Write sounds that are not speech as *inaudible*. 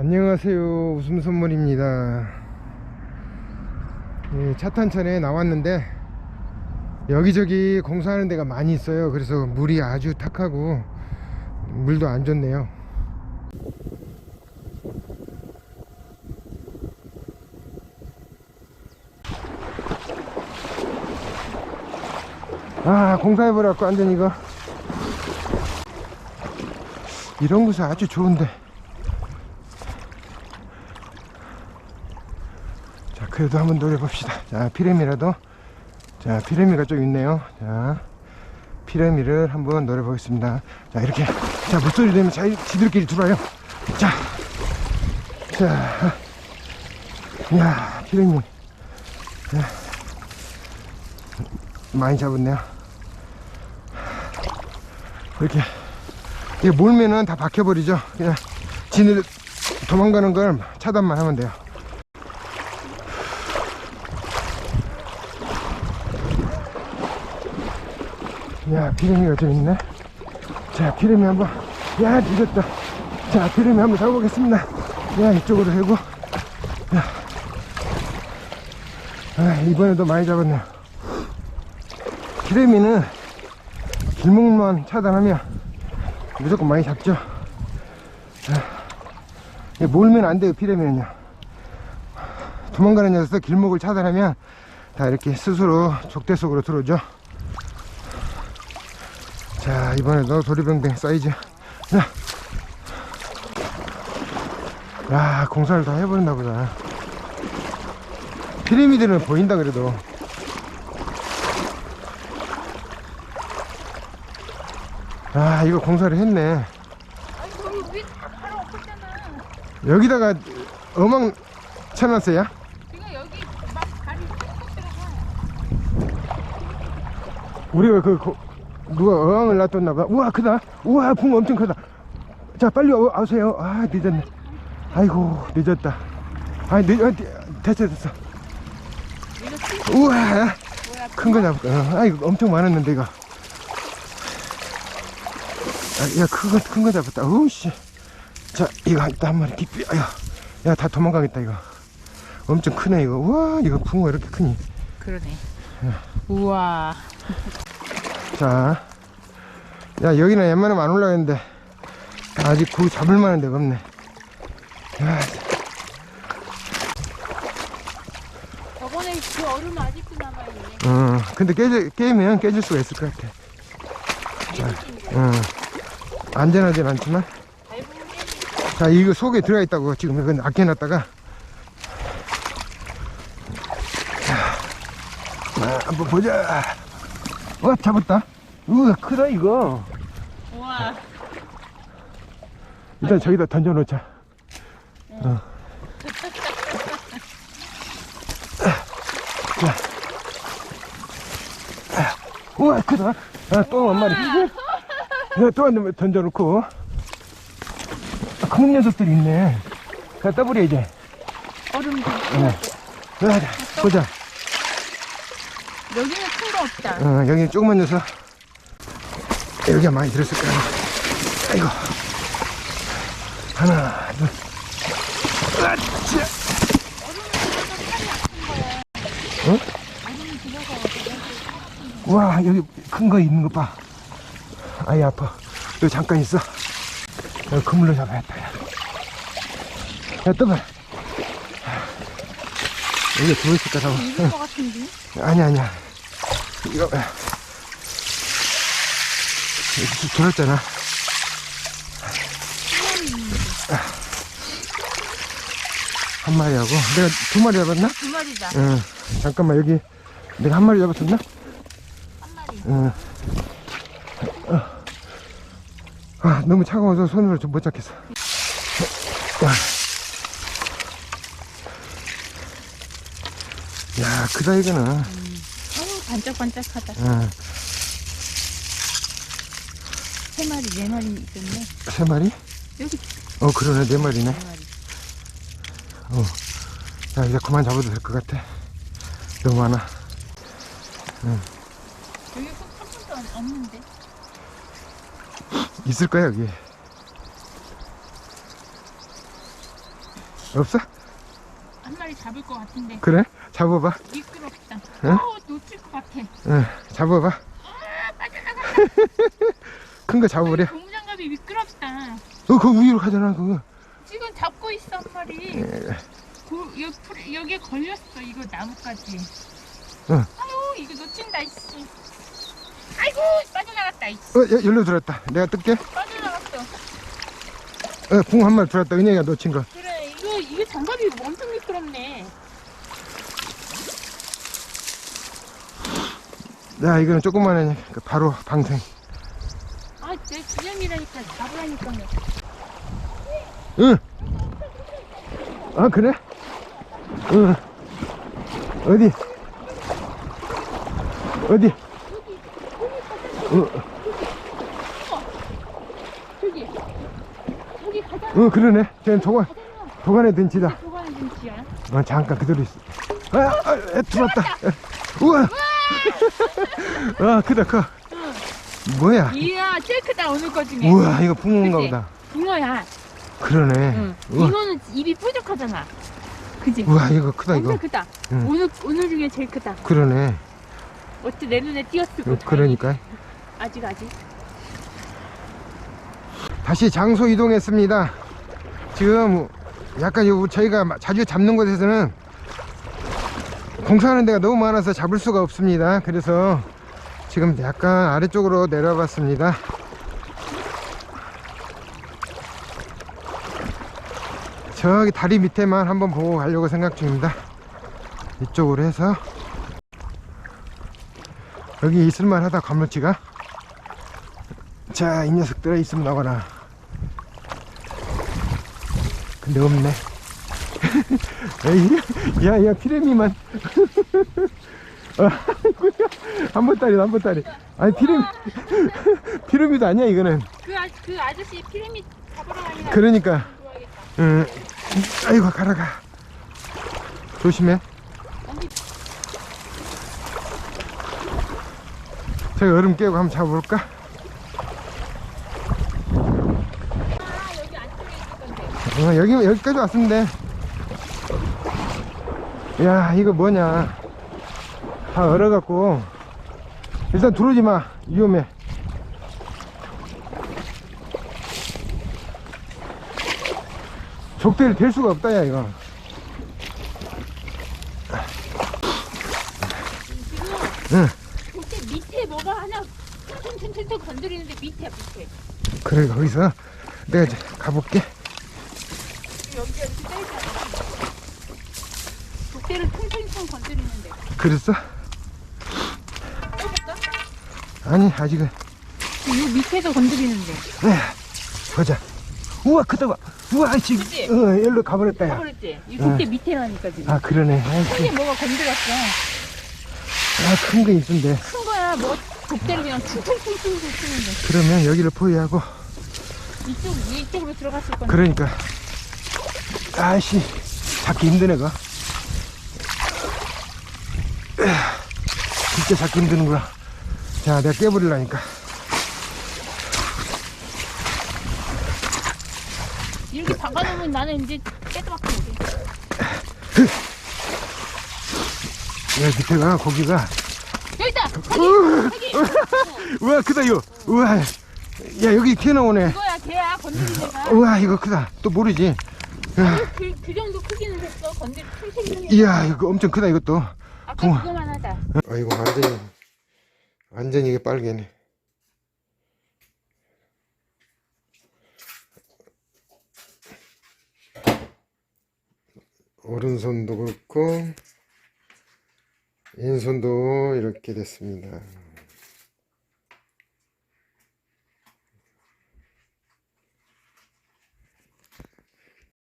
안녕하세요. 웃음선물입니다. 예, 차탄천에 나왔는데 여기저기 공사하는 데가 많이 있어요. 그래서 물이 아주 탁하고 물도 안 좋네요. 아 공사해버려갖고 완전 이거. 이런 곳이 아주 좋은데 그래도 한번 노려봅시다. 자 피레미라도. 자 피레미가 좀 있네요. 자 피레미를 한번 노려보겠습니다. 자 이렇게. 자 물소리 되면 자 지들끼리 들어와요. 자 자, 야 피레미. 자, 많이 잡았네요. 이렇게. 이게 몰면은 다 박혀버리죠. 그냥 지들 도망가는 걸 차단만 하면 돼요 야 피레미가 좀 있네. 자 피레미 한번 야 늦었다. 자 피레미 한번 잡아보겠습니다. 야 이쪽으로 해고. 야. 아, 이번에도 많이 잡았네요. 피레미는 길목만 차단하면 무조건 많이 잡죠. 자, 이게 몰면 안 돼요 피레미는요. 도망가는 녀석 길목을 차단하면 다 이렇게 스스로 족대 속으로 들어오죠 자 이번에도 도리뱅뱅 사이즈 자. 야 공사를 다 해버렸나 보다 피라미드는 보인다 그래도 아 이거 공사를 했네. 여기다가 어망 쳐놨어요? 우리가 그 거- 누가 어항을 놔뒀나 봐. 우와 크다. 우와 붕어 엄청 크다. 자 빨리 오- 오세요. 아 늦었네. 아이고 늦었다. 아 늦, 어, 됐어 됐어. 우와 큰 거 잡을까 어, 아이고 엄청 많았는데 이거. 아, 야 그거 큰 거 잡았다. 어우씨. 자 이거 한, 한 마리 깊이 야야 다 도망가겠다 이거. 엄청 크네 이거. 우와 이거 붕어 이렇게 크니. 그러네. 우와. 자, 야 여기는 웬만하면 안 올라가는데 아직 구 잡을 만한 데가 없네. 야, 저번에 그 얼음 아직도 남아있네. 어, 근데 깨져, 깨면 깨질 수가 있을 것 같아. 어, 안전하진 않지만. 자, 이거 속에 들어가 있다고 지금 이건 아껴놨다가. 자, 아, 한번 보자. 와, 잡았다. 우와, 크다, 이거. 우와. 일단 저기다 던져놓자. 어. 자. 아, 우와, 크다. 아, 또 한 마리. 야, 또한 번 던져놓고. 아, 큰 녀석들이 있네. 자, 떠버려, 이제. 얼음도. 네. 자, 보자. 여기는 큰 거 없다. 어, 여기 조그만 녀석. 여기가 많이 들었을 거야. 아이고. 하나, 둘. 으쌰. 어? 와, 여기 큰 거 있는 거 봐. 아이, 아파. 여기 잠깐 있어. 여기 그물로 잡아야겠다. 야, 야 떠봐. 여기 들어있을까, 잡아. 이길 것 같은데? 아니 아니야 이거 들- 들었잖아 한 마리 하고 내가 두 마리 잡았나? 두 마리다. 응 잠깐만 여기 내가 한 마리 잡았었나? 한 마리. 응 어. 아 너무 차가워서 손으로 좀 못 잡겠어 와. 야 크다 이거는 어우, 반짝반짝하다. 응. 세 마리, 네 마리 있었네. 세 마리? 여기 어 그러네 네 마리네 네 마리. 야 이제 그만 잡아도 될 것 같아 너무 많아 여기 꼭한 번도 없는데. 있을 거야 여기 없어? 한 마리 잡을 것 같은데 그래? 잡아봐. 미끄럽다. 응? 어 놓칠 것 같아. 응, 잡아봐. *laughs* 큰거 잡아버려. 고무장갑이 미끄럽다. 어, 그 위로 가잖아, 그거. 지금 잡고 있어 한 마리. 예. 그, 여, 풀- 여기에 걸렸어 이거 나무까지. 응. 아유 이거 놓친다 이씨. 아이고 빠져나갔다 이씨. 어, 여, 열로 들었다. 내가 뜰게. 빠져나갔어. 어, 붕 한 마리 들었다. 은영이가 놓친 거. 이거 장갑이 엄청 미끄럽네. 야, 이거는 조그만하니 바로 방생. 아내 기념이라니까 잡으라니까. 응. 아, 그래? 응. 어디? 어디? 어, 저기 저기 가자. 어, 그러네. 쟤는 도관, 도관에 든지다. 도관의 눈치야. 어, 잠깐 그대로 있어. 아, 아, 에, 들어왔다. 에, 우와. *laughs* 아, 크다, 커. 뭐야? 이야 제일 크다 오늘 거 중에. 우와, 이거 붕어인가 그치? 보다. 붕어야. 그러네. 응. 우와, 이거는 입이 뾰족하잖아. 그지? 우와, 이거 크다, 엄청 이거. 크다. 응. 오늘 오늘 중에 제일 크다. 그러네. 어째 내 눈에 띄었을까? 어, 그러니까. 아직 아직. 다시 장소 이동했습니다. 지금 약간 요 저희가 마- 자주 잡는 곳에서는 공사하는 데가 너무 많아서 잡을 수가 없습니다. 그래서 지금 약간 아래쪽으로 내려와 봤습니다. 저기 다리 밑에만 한번 보고 가려고 생각 중입니다. 이쪽으로 해서 여기 있을만 하다 건물지가 자, 이 녀석들아 있으면 나와라. 근데 없네. *laughs* 에이, 야, 야, 피레미만. *laughs* 아, 아이고야. 한번따리, 한번따리. 아니, 피레미, *laughs* 피레미도 아니야, 이거는. 그, 아, 그 아저씨 피라미드 잡으러 가니까 그러니까. 응. 아이고, 가라, 가. 조심해. 저기 얼음 깨고 한번 잡아볼까? 아 여기 안쪽에 있을 건데. 어, 여기, 여기까지 왔는데. 야, 이거 뭐냐. 다 얼어갖고. 일단 들어오지 마. 위험해. 족대를 댈 수가 없다, 야, 이거. 지금 응. 그때 밑에 뭐가 하나 튼튼튼튼 건드리는데 밑에 밑에. 그래, 거기서 내가 이제 가볼게. 독대를 퉁퉁퉁 건드리는데. 그랬어? 아니, 아직은. 요 밑에도 건드리는데. 에, 보자. 우와, 크다, 봐. 우와, 지금. 그치? 어, 일로 가버렸다, 야. 가버렸지? 이 독대 밑에라니까 지금. 아, 그러네. 아이씨. 뭐가 건드렸어. 아, 큰거 있던데. 큰 거야. 뭐 독대를 그냥 퉁퉁퉁퉁 치는데. 그러면 여기를 포위하고. 이쪽 이쪽으로 들어갔을 건데. 그러니까 아씨 잡기 힘드네 그 진짜 잡기 힘드는구나. 자 내가 깨버리려니까. 이렇게 박아놓으면 나는 이제 깨도박도 못해. 여기 밑에가 고기가? 여기다. 우와, 저기! 저기. 우와 크다 이거. 우와. 야 여기 튀어나오네. 이거야 걔야 건드린 애가. 우와 이거 크다. 또 모르지 그, 그 정도 크기는 됐어. 건드리 풀 애. 이야 이거 엄청 크다 이것도 아까 붕어. 그거만 하다. 아이고 완전히 완전히 이게 빨개네 오른손도 그렇고 왼손도 이렇게 됐습니다